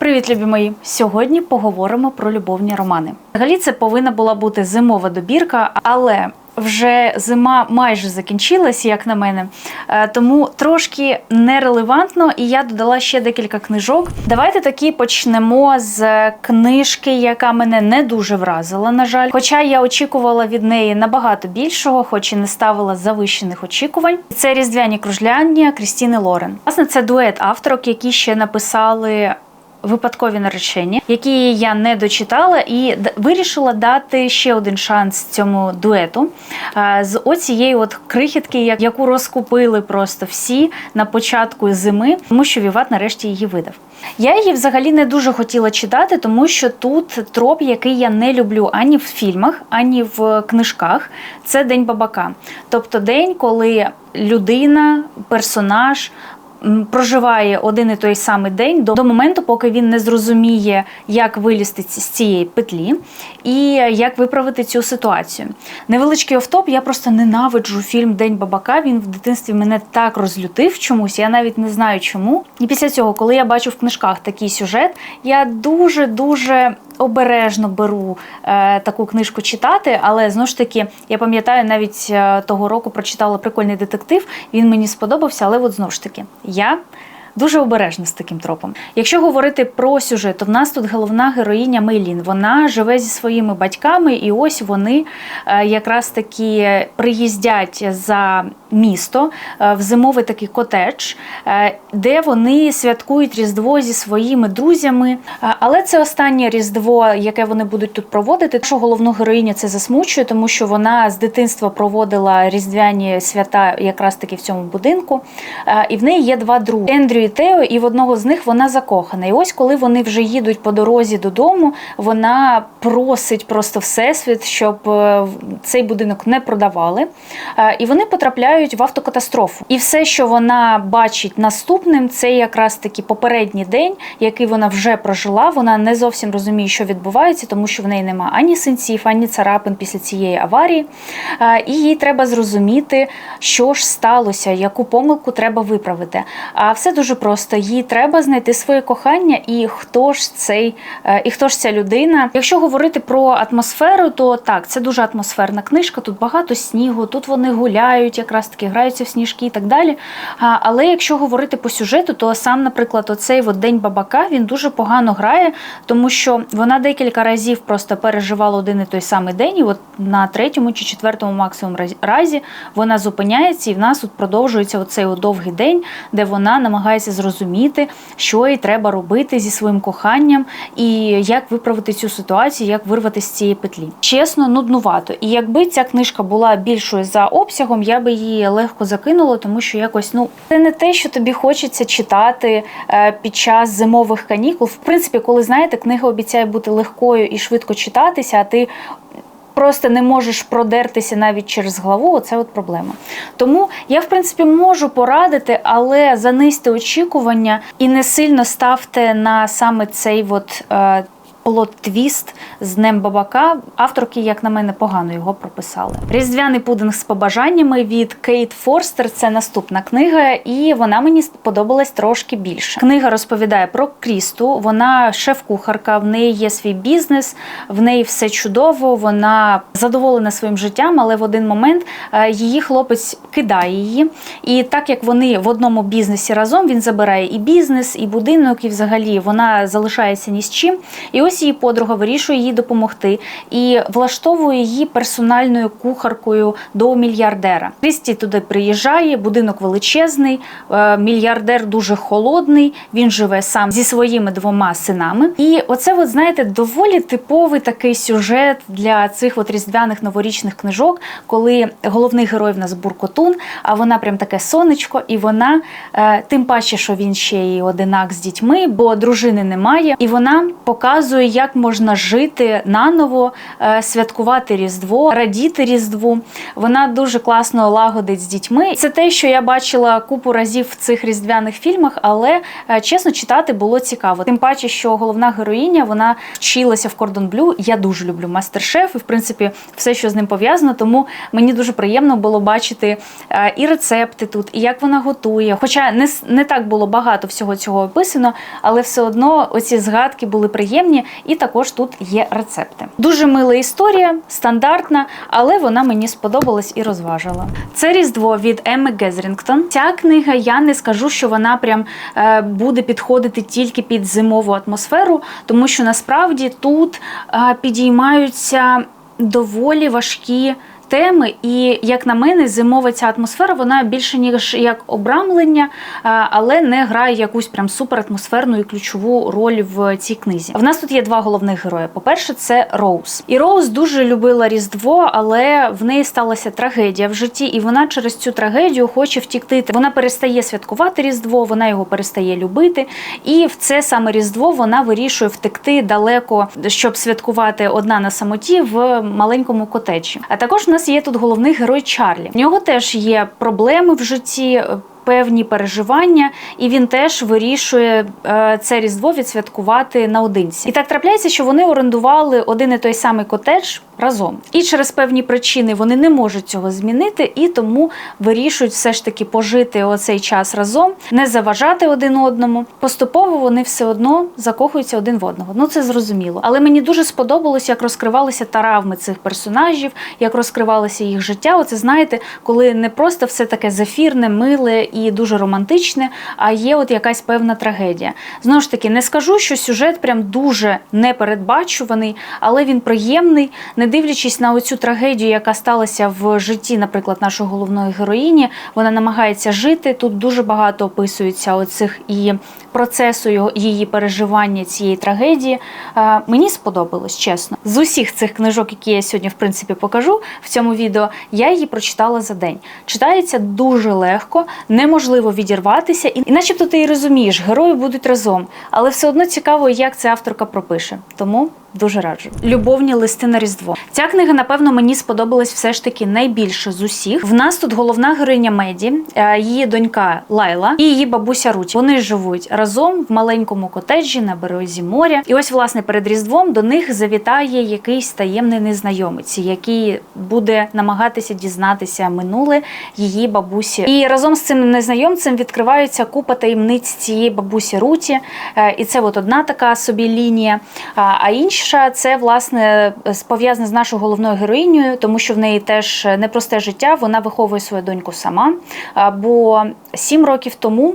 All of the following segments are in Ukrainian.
Привіт, любі мої! Сьогодні поговоримо про любовні романи. Взагалі, це повинна була бути зимова добірка, але вже зима майже закінчилась, як на мене, Е, тому трошки нерелевантно, і я додала ще декілька книжок. Давайте таки почнемо з книжки, яка мене не дуже вразила, на жаль. Хоча я очікувала від неї набагато більшого, хоч і не ставила завищених очікувань. Це різдвяні кружляння Крістіни Лорен. Власне, це дует авторок, які ще написали випадкові наречення, які я не дочитала, і вирішила дати ще один шанс цьому дуету е, з оцієї от крихітки, яку розкупили просто всі на початку зими, тому що Віват нарешті її видав. Я її взагалі не дуже хотіла читати, тому що тут троп, який я не люблю ані в фільмах, ані в книжках. Це день бабака. Тобто день, коли людина, персонаж проживає один і той самий день до, моменту, поки він не зрозуміє, як вилізти з цієї петлі і як виправити цю ситуацію. Невеличкий офтоп, я просто ненавиджу фільм День бабака. Він в дитинстві мене так розлютив чомусь. Я навіть не знаю чому. І після цього, коли я бачу в книжках такий сюжет, я дуже дуже обережно беру е, таку книжку читати, але знову ж таки, я пам'ятаю, навіть е, того року прочитала прикольний детектив. Він мені сподобався, але от знову ж таки, я. Дуже обережна з таким тропом. Якщо говорити про сюжет, то в нас тут головна героїня Мейлін. Вона живе зі своїми батьками, і ось вони е, якраз таки приїздять за місто е, в зимовий такий котедж, е, де вони святкують Різдво зі своїми друзями. Е, Але це останнє Різдво, яке вони будуть тут проводити. Що головну героїню це засмучує, тому що вона з дитинства проводила різдвяні свята якраз таки в цьому будинку. І в неї є два други Ендрю і Тео, і в одного з них вона закохана. І ось коли вони вже їдуть по дорозі додому, вона просить просто всесвіт, щоб цей будинок не продавали. І вони потрапляють в автокатастрофу. І все, що вона бачить наступним, це якраз таки попередній день, який вона вже прожила. Вона не зовсім розуміє, що відбувається, тому що в неї нема ані синців, ані царапин після цієї аварії. І їй треба зрозуміти, що ж сталося, яку помилку треба виправити. А все дуже просто. Їй треба знайти своє кохання, і хто ж цей, е, і хто ж ця людина. Якщо говорити про атмосферу, то так, це дуже атмосферна книжка. Тут багато снігу, тут вони гуляють, якраз таки граються в сніжки і так далі. Але якщо говорити по сюжету, то сам, наприклад, оцей от день бабака він дуже погано грає, тому що вона декілька разів просто переживала один і той самий день, і от на третьому чи четвертому максимум разі вона зупиняється, і в нас тут продовжується оцей от довгий день, де вона намагається зрозуміти, що їй треба робити зі своїм коханням, і як виправити цю ситуацію, як вирвати з цієї петлі. Чесно, нуднувато. І якби ця книжка була більшою за обсягом, я би її легко закинула, тому що якось ну це не те, що тобі хочеться читати е, під час зимових канікул. В принципі, коли знаєте, книга обіцяє бути легкою і швидко читатися, а ти просто не можеш продертися навіть через главу, оце от проблема. Тому я, в принципі, можу порадити, але занизьте очікування і не сильно ставте на саме цей от. Е, Плот-твіст з Днем Бабака. Авторки, як на мене, погано його прописали. Різдвяний пудинг з побажаннями від Кейт Форстер. Це наступна книга, і вона мені сподобалась трошки більше. Книга розповідає про Крісту. Вона шеф-кухарка, в неї є свій бізнес, в неї все чудово. Вона задоволена своїм життям, але в один момент е, її хлопець кидає її. І так як вони в одному бізнесі разом, він забирає і бізнес, і будинок, і взагалі вона залишається ні з чим. І ось її подруга вирішує їй допомогти і влаштовує її персональною кухаркою до мільярдера. Крісті туди приїжджає, будинок величезний, е, мільярдер дуже холодний. Він живе сам зі своїми двома синами. І оце, от знаєте, доволі типовий такий сюжет для цих от різдвяних новорічних книжок, коли головний герой в нас буркотун, а вона прям таке сонечко, і вона е, тим паче, що він ще й одинак з дітьми, бо дружини немає, і вона показує показує, як можна жити наново, е, святкувати Різдво, радіти Різдву. Вона дуже класно лагодить з дітьми. Це те, що я бачила купу разів в цих різдвяних фільмах, але е, чесно читати було цікаво. Тим паче, що головна героїня вона вчилася в Кордон Блю. Я дуже люблю мастер-шеф і в принципі все, що з ним пов'язано. Тому мені дуже приємно було бачити е, і рецепти тут, і як вона готує. Хоча не, не так було багато всього цього описано, але все одно оці згадки були приємні, і також тут є рецепти. Дуже мила історія, стандартна, але вона мені сподобалась і розважила. Це різдво від Емми Гезрінгтон. Ця книга я не скажу, що вона прям е, буде підходити тільки під зимову атмосферу, тому що насправді тут е, підіймаються доволі важкі. Теми, і як на мене, зимова ця атмосфера вона більше ніж як обрамлення, але не грає якусь прям суператмосферну і ключову роль в цій книзі. В нас тут є два головних герої. По-перше, це Роуз. І Роуз дуже любила Різдво, але в неї сталася трагедія в житті, і вона через цю трагедію хоче втікти. Вона перестає святкувати Різдво, вона його перестає любити. І в це саме Різдво вона вирішує втекти далеко, щоб святкувати одна на самоті в маленькому котеджі. А також у нас є тут головний герой Чарлі. В нього теж є проблеми в житті. Певні переживання, і він теж вирішує е, це різдво відсвяткувати наодинці. І так трапляється, що вони орендували один і той самий котедж разом. І через певні причини вони не можуть цього змінити, і тому вирішують все ж таки пожити оцей час разом, не заважати один одному. Поступово вони все одно закохуються один в одного. Ну це зрозуміло. Але мені дуже сподобалось, як розкривалися травми цих персонажів, як розкривалося їх життя. Оце знаєте, коли не просто все таке зефірне, миле дуже романтичне, а є от якась певна трагедія. Знову ж таки, не скажу, що сюжет прям дуже непередбачуваний, але він приємний, не дивлячись на оцю трагедію, яка сталася в житті, наприклад, нашої головної героїні. Вона намагається жити. Тут дуже багато описується оцих і процесу її переживання цієї трагедії. Е, Мені сподобалось, чесно. З усіх цих книжок, які я сьогодні в принципі покажу в цьому відео, я її прочитала за день. Читається дуже легко, неможливо відірватися, і, начебто ти і розумієш, герої будуть разом, але все одно цікаво, як це авторка пропише. Тому. Дуже раджу. Любовні листи на Різдво. Ця книга, напевно, мені сподобалась все ж таки найбільше з усіх. В нас тут головна героїня Меді, е, її донька Лайла і її бабуся Руті. Вони живуть разом в маленькому котеджі на березі моря. І ось, власне, перед Різдвом до них завітає якийсь таємний незнайомець, який буде намагатися дізнатися минуле її бабусі. І разом з цим незнайомцем відкриваються купа таємниць цієї бабусі Руті. Е, І це от одна така собі лінія. А інша це власне пов'язане з нашою головною героїнею, тому що в неї теж непросте життя. Вона виховує свою доньку сама. Бо сім років тому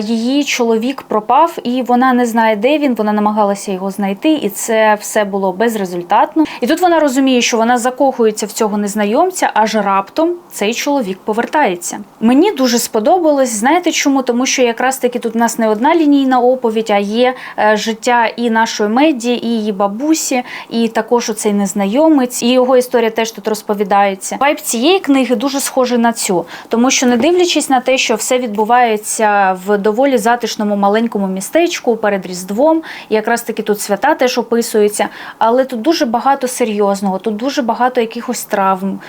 її чоловік пропав, і вона не знає, де він. Вона намагалася його знайти, і це все було безрезультатно. І тут вона розуміє, що вона закохується в цього незнайомця, аж раптом цей чоловік повертається. Мені дуже сподобалось. Знаєте чому? Тому що якраз таки тут в нас не одна лінійна оповідь, а є е, життя і нашої Меді, і її бабусі, і також оцей незнайомець, і його історія теж тут розповідається. Вайб цієї книги дуже схожий на цю, тому що не дивлячись на те, що все відбувається в доволі затишному маленькому містечку перед Різдвом, якраз таки тут свята теж описуються, але тут дуже багато серйозного, тут дуже багато якихось травм.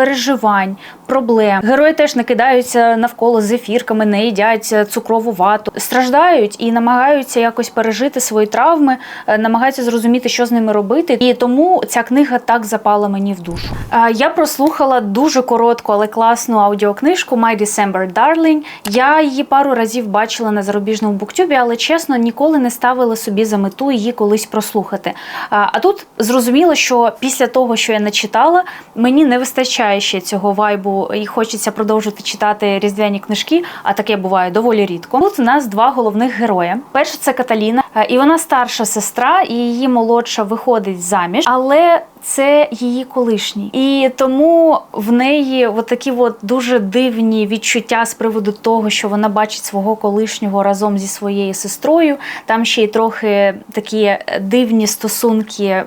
Е, Переживань, проблем. Герої теж не кидаються навколо зефірками, не їдять цукрову вату, страждають і намагаються якось пережити свої травми, е, намагаються зрозуміти, що з ними робити. І тому ця книга так запала мені в душу. Е, Я прослухала дуже коротку, але класну аудіокнижку My December Darling. Я її пару разів бачила на зарубіжному буктюбі, але чесно ніколи не ставила собі за мету її колись прослухати. А а тут зрозуміло, що після того, що я начитала, мені не вистачає ще цього вайбу, і хочеться продовжити читати різдвяні книжки, а таке буває доволі рідко. Тут у нас два головних героя. Перша це Каталіна, е, і вона старша сестра, і її молодша виходить заміж, але це її колишній. І тому в неї от такі дуже дивні відчуття з приводу того, що вона бачить свого колишнього разом зі своєю сестрою. Там ще й трохи такі дивні стосунки е,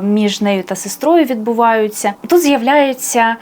між нею та сестрою відбуваються. Тут з'являється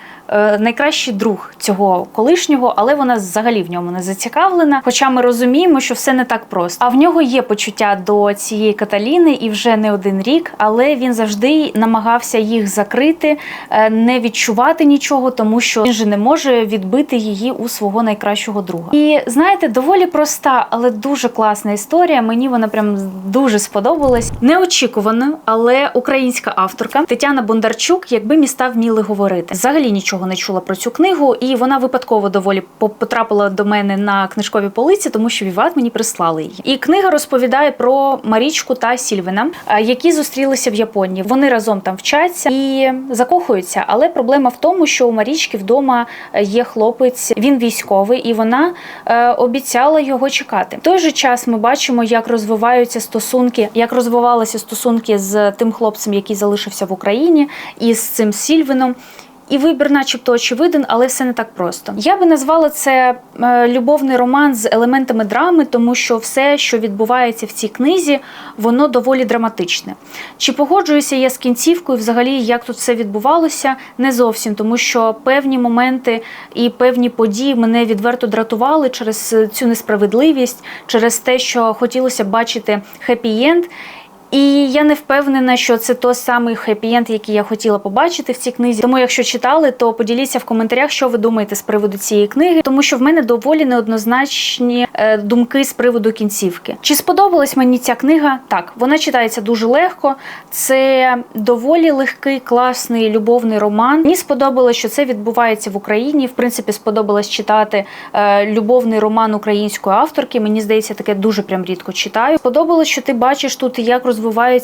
найкращий друг цього колишнього, але вона взагалі в ньому не зацікавлена. Хоча ми розуміємо, що все не так просто. А в нього є почуття до цієї Каталіни і вже не один рік, але він завжди намагався їх закрити, е, не відчувати нічого, тому що він же не може відбити її у свого найкращого друга. І знаєте, доволі проста, але дуже класна історія. Мені вона прям дуже сподобалась. Неочікувано, але українська авторка Тетяна Бондарчук, якби міста вміли говорити. Взагалі нічого не чула про цю книгу, і вона випадково доволі по- потрапила до мене на книжкові полиці, тому що Віват мені прислали її. І книга розповідає про Марічку та Сільвина, е, які зустрілися в Японії. Вони разом там вчаться і закохуються. Але проблема в тому, що у Марічки вдома е, є хлопець, він військовий, і вона е, обіцяла його чекати. В той же час ми бачимо, як розвиваються стосунки, як розвивалися стосунки з тим хлопцем, який залишився в Україні, і з цим Сільвином. І вибір, начебто, очевиден, але все не так просто. Я би назвала це е, любовний роман з елементами драми, тому що все, що відбувається в цій книзі, воно доволі драматичне. Чи погоджуюся я з кінцівкою, взагалі, як тут все відбувалося? Не зовсім, тому що певні моменти і певні події мене відверто дратували через цю несправедливість, через те, що хотілося бачити хеппі-енд. І я не впевнена, що це той самий хеппі-енд, який я хотіла побачити в цій книзі. Тому, якщо читали, то поділіться в коментарях, що ви думаєте з приводу цієї книги, тому що в мене доволі неоднозначні е, думки з приводу кінцівки. Чи сподобалась мені ця книга? Так, вона читається дуже легко. Це доволі легкий, класний любовний роман. Мені сподобалось, що це відбувається в Україні. В принципі, сподобалось читати е, любовний роман української авторки. Мені здається, таке дуже прям рідко читаю. Сподобалось, що ти бачиш тут, як розвивається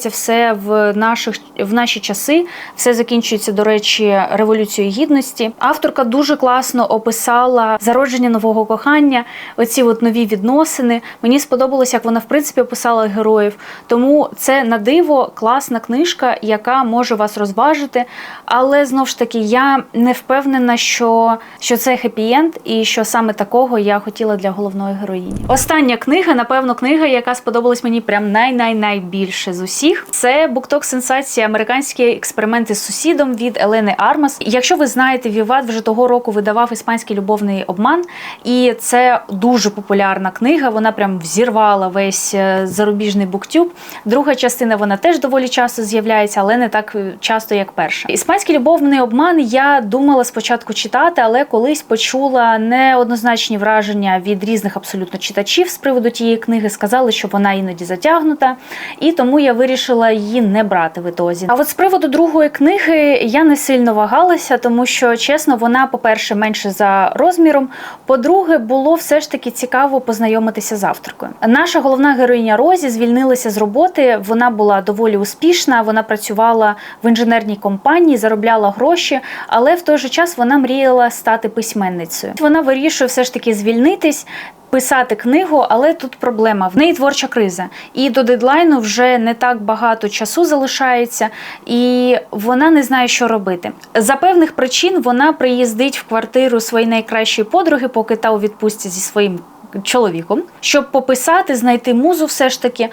все в наших в наші часи. Все закінчується, до речі, революцією гідності. Авторка дуже класно описала зародження нового кохання, оці от нові відносини. Мені сподобалось, як вона в принципі описала героїв. Тому це на диво класна книжка, яка може вас розважити. Але знов ж таки, я не впевнена, що, що це хеппі-енд і що саме такого я хотіла для головної героїні. Остання книга, напевно, книга, яка сподобалась мені прям най-най-найбільше з усіх. Це букток сенсації американські експерименти з сусідом від Елени Армас. Якщо ви знаєте, Віват вже того року видавав іспанський любовний обман, і це дуже популярна книга. Вона прям взірвала весь е, зарубіжний буктюб. Друга частина вона теж доволі часто з'являється, але не так е, часто, як перша. Іспанський любовний обман я думала спочатку читати, але колись почула неоднозначні враження від різних абсолютно читачів з приводу тієї книги. Сказали, що вона іноді затягнута, і тому я вирішила її не брати в ітозі. А от з приводу другої книги я не сильно вагалася, тому що чесно, вона, по-перше, менше за розміром. По-друге, було все ж таки цікаво познайомитися з авторкою. Наша головна героїня Розі звільнилася з роботи. Вона була доволі успішна. Вона працювала в інженерній компанії, заробляла гроші, але в той же час вона мріяла стати письменницею. Вона вирішує все ж таки звільнитись. Писати книгу, але тут проблема. В неї творча криза, і до дедлайну вже не так багато часу залишається, і вона не знає, що робити. За певних причин вона приїздить в квартиру своєї найкращої подруги, поки та у відпустці зі своїм. Чоловіком, щоб пописати, знайти музу, все ж таки.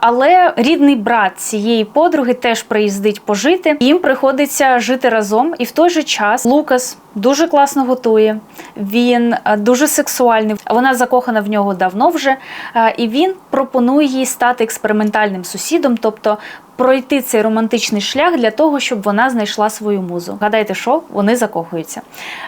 Але рідний брат цієї подруги теж приїздить пожити. Їм приходиться жити разом, і в той же час Лукас дуже класно готує. Він дуже сексуальний. Вона закохана в нього давно вже. І він пропонує їй стати експериментальним сусідом, тобто пройти цей романтичний шлях для того, щоб вона знайшла свою музу. Гадайте, що вони закохуються.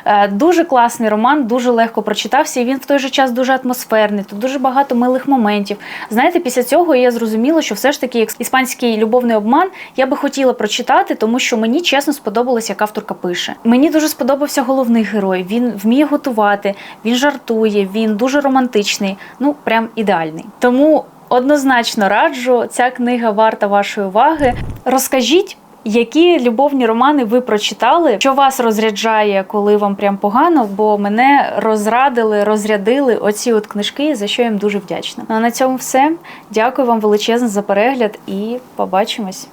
Е, Дуже класний роман, дуже легко прочитався, і він в той же час дуже атмосферний. Тут дуже багато милих моментів. Знаєте, після цього я зрозуміла, що все ж таки іспанський любовний обман я би хотіла прочитати, тому що мені чесно сподобалось, як авторка пише. Мені дуже сподобався головний герой. Він вміє готувати, він жартує, він дуже романтичний. Ну прям ідеальний. Тому однозначно раджу. Ця книга варта вашої уваги. Розкажіть. Які любовні романи ви прочитали? Що вас розряджає, коли вам прям погано? Бо мене розрадили, розрядили оці от книжки, за що я їм дуже вдячна. Ну а на цьому все. Дякую вам величезно за перегляд і побачимось.